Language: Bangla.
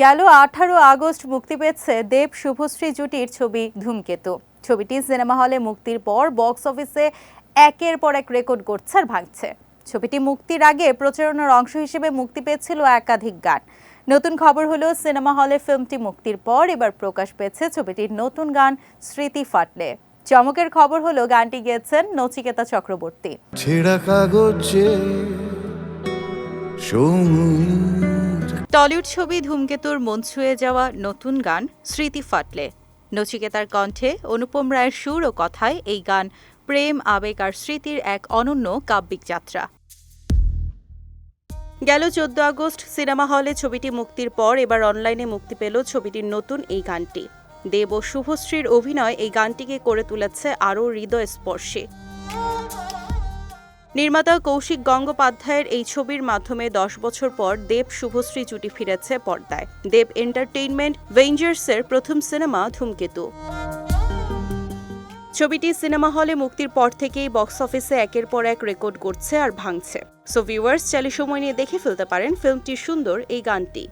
গেল আঠারো আগস্ট মুক্তি পেয়েছে দেব শুভশ্রী জুটির ছবি ধূমকেতু। ছবিটি সিনেমা হলে মুক্তির পর বক্স অফিসে একের পর এক রেকর্ড করছে আর ভাঙছে। ছবিটি মুক্তির আগে প্রচারণার অংশ হিসেবে মুক্তি পেয়েছিল একাধিক গান। নতুন খবর হলো, সিনেমা হলে ফিল্মটি মুক্তির পর এবার প্রকাশ পেয়েছে ছবিটির নতুন গান স্মৃতি ফাটলে। চমকের খবর হলো, গানটি গেয়েছেন নচিকেতা চক্রবর্তী। কাগজে টলিউড ছবি ধূমকেতুর মন ছুঁয়ে যাওয়া নতুন গান স্মৃতি ফাটলে। নচিকেতার কণ্ঠে অনুপম রায়ের সুর ও কথায় এই গান প্রেম, আবেগ আর স্মৃতির এক অনন্য কাব্যিক যাত্রা। গেল চোদ্দ আগস্ট, সিনেমা হলে ছবিটি মুক্তির পর এবার অনলাইনে মুক্তি পেল ছবিটির নতুন এই গানটি। দেব ও শুভশ্রীর অভিনয় এই গানটিকে করে তুলেছে আরও হৃদয়স্পর্শী। নির্মাতা কৌশিক গঙ্গোপাধ্যায়ের এই ছবির মাধ্যমে দশ বছর পর দেব শুভশ্রী জুটি ফিরেছে পর্দায়। দেব এন্টারটেইনমেন্ট ভেঞ্জার্সের প্রথম সিনেমা ধূমকেতু। ছবিটি সিনেমা হলে মুক্তির পর থেকেই বক্স অফিসে একের পর এক রেকর্ড করছে আর ভাঙছে। সো ভিউয়ার্স চাইলে সময় নিয়ে দেখে ফেলতে পারেন ফিল্মটির সুন্দর এই গানটি।